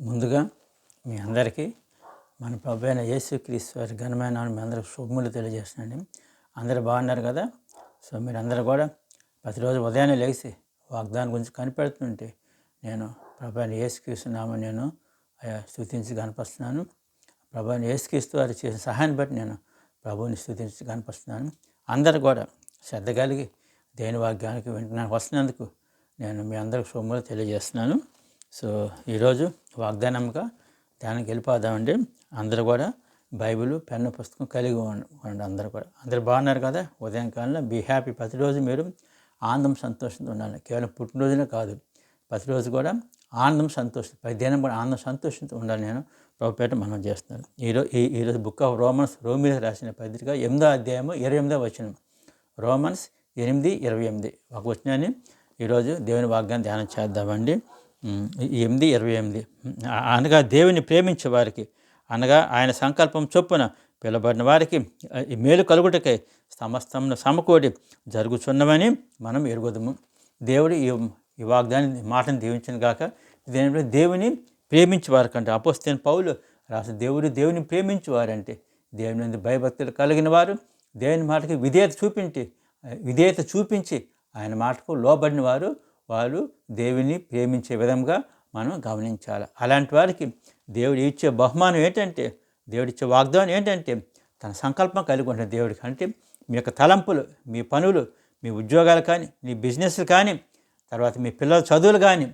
ముందుగా మీ అందరికీ మన ప్రభు అయిన యేసుక్రీస్తు వారి ఘనమైన మీ అందరికి శుభములు తెలియజేస్తున్నాండి అందరూ బాగున్నారు కదా? సో మీరు అందరూ కూడా ప్రతిరోజు ఉదయాన్నే లేచి వాగ్దానం గురించి కనిపెడుతుంటే నేను ప్రభు అయిన యేసుక్రీస్తు నేను స్థుతించి కనిపిస్తున్నాను ప్రభు అయిన యేసుక్రీస్తు వారు చేసిన సహాయాన్ని బట్టి నేను ప్రభువుని స్థుతించి కనిపిస్తున్నాను అందరూ కూడా శ్రద్ధ కలిగి దేని వాగ్యానికి వింటున్నాను వస్తున్నందుకు నేను మీ అందరికి శుభములు తెలియజేస్తున్నాను. సో ఈరోజు వాగ్దానంగా దానికి వెళ్ళిపోదామండి. అందరూ కూడా బైబిల్ పెన్ను పుస్తకం కలిగి ఉండండి అందరూ కూడా. అందరూ బాగున్నారు కదా? ఉదయం కాలంలో బీ హ్యాపీ. ప్రతిరోజు మీరు ఆనందం సంతోషంతో ఉండాలి. కేవలం పుట్టినరోజునే కాదు. ప్రతిరోజు కూడా ఆనందం సంతోషం ప్రతిదినం కూడా ఆనందం సంతోషంతో ఉండాలి నేను. ప్రభుపేట మనం చేస్తున్నాను ఈరోజు ఈ ఈరోజు బుక్ ఆఫ్ రోమన్స్ రోమిలో రాసిన పత్రిక ఎనిమిదో అధ్యాయము ఇరవై ఎనిమిదో వచనం. రోమన్స్ ఎనిమిది ఇరవై ఎనిమిది. ఒక వచనాన్ని ఈరోజు దేవుని వాగ్దానం ధ్యానం చేద్దామండి. ఎనిమిది ఇరవై ఎనిమిది. అనగా దేవుని ప్రేమించే వారికి అనగా ఆయన సంకల్పం చొప్పున పిలబడిన వారికి మేలు కలుగుటకై సమస్తమును సమకూడి జరుగుచున్నవని మనం ఎరుగుదము. దేవుడు ఈ ఈ వాగ్దాన్ని మాటను దీవించిన గాక దేని దేవుని ప్రేమించేవారు కంటే అపోస్తైన పౌలు రాసిన దేవుడు దేవుని ప్రేమించేవారంటే దేవుని యందు భయభక్తులు కలిగిన వారు దేవుని మాటకి విధేయత చూపించి విధేయత చూపించి ఆయన మాటకు లోబడిన వారు వాళ్ళు దేవుని ప్రేమించే విధంగా మనం గమనించాలి. అలాంటి వారికి దేవుడు ఇచ్చే బహుమానం ఏంటంటే దేవుడిచ్చే వాగ్దానం ఏంటంటే తన సంకల్పం కలిగి ఉంటుంది దేవుడికి. అంటే మీ యొక్క తలంపులు మీ పనులు మీ ఉద్యోగాలు కానీ మీ బిజినెస్లు కానీ తర్వాత మీ పిల్లల చదువులు కానీ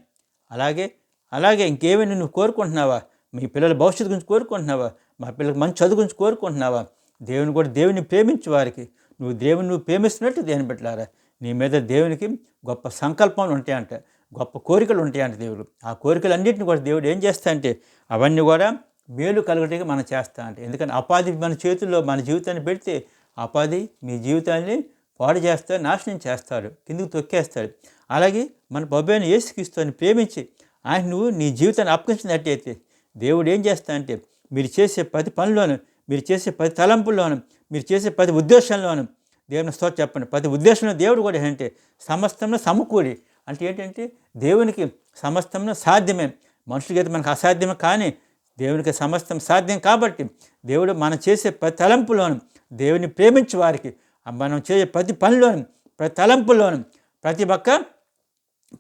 అలాగే అలాగే ఇంకేమైనా నువ్వు కోరుకుంటున్నావా? మీ పిల్లల భవిష్యత్తు గురించి కోరుకుంటున్నావా? మా పిల్లలకు మంచి చదువు గురించి కోరుకుంటున్నావా? దేవుని కూడా దేవుని ప్రేమించే వారికి నువ్వు దేవుని నువ్వు ప్రేమిస్తున్నట్టు దేవుని పెట్టారా నీ మీద దేవునికి గొప్ప సంకల్పాలు ఉంటాయంట గొప్ప కోరికలు ఉంటాయంట దేవుడు. ఆ కోరికలన్నింటిని కూడా దేవుడు ఏం చేస్తా అంటే అవన్నీ కూడా మేలు కలగటానికి మనం చేస్తా అంటే ఎందుకంటే అపాధి మన చేతుల్లో మన జీవితాన్ని పెడితే అపాధి మీ జీవితాన్ని పాడు చేస్తాడు నాశనం చేస్తాడు కిందికి తొక్కేస్తాడు. అలాగే మన బొబ్బైన యేసుక్రీస్తుని ప్రేమించి ఆయన నువ్వు నీ జీవితాన్ని అప్పగించినట్టయితే దేవుడు ఏం చేస్తా అంటే మీరు చేసే ప్రతి పనిలోను మీరు చేసే ప్రతి తలంపుల్లోనూ మీరు చేసే ప్రతి ఉద్దేశంలోను దేవుని స్తోత్ర చెప్పండి. ప్రతి ఉద్దేశంలో దేవుడు కూడా ఏంటంటే సమస్తంలో సమకూడి. అంటే ఏంటంటే దేవునికి సమస్తంలో సాధ్యమే. మనుషులకి అయితే మనకు అసాధ్యమే కానీ దేవునికి సమస్తం సాధ్యం కాబట్టి దేవుడు మనం చేసే ప్రతి తలంపులోను దేవుని ప్రేమించే వారికి మనం చేసే ప్రతి పనిలోను ప్రతి తలంపులోను ప్రతి ఒక్క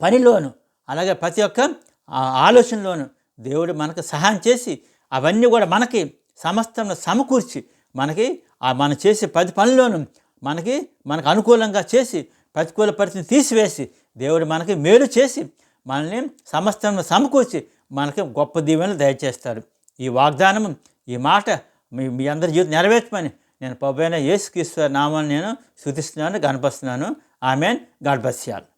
పనిలోను అలాగే ప్రతి ఒక్క ఆలోచనలోను దేవుడు మనకు సహాయం చేసి అవన్నీ కూడా మనకి సమస్తంలో సమకూర్చి మనకి ఆ మనం చేసే ప్రతి పనిలోనూ మనకి మనకు అనుకూలంగా చేసి ప్రతికూల పరిస్థితిని తీసివేసి దేవుడు మనకి మేలు చేసి మనల్ని సమస్తం సమకూర్చి మనకి గొప్ప దీవెనలు దయచేస్తాడు. ఈ వాగ్దానం ఈ మాట మీ మీ అందరి జీవితం నెరవేర్చమని నేను పబ్బైన యేసుక్రీస్తు నామాన్ని నేను స్థుతిస్తున్నాను గణపరుస్తున్నాను. ఆమెన్. గడ్బస్యాలు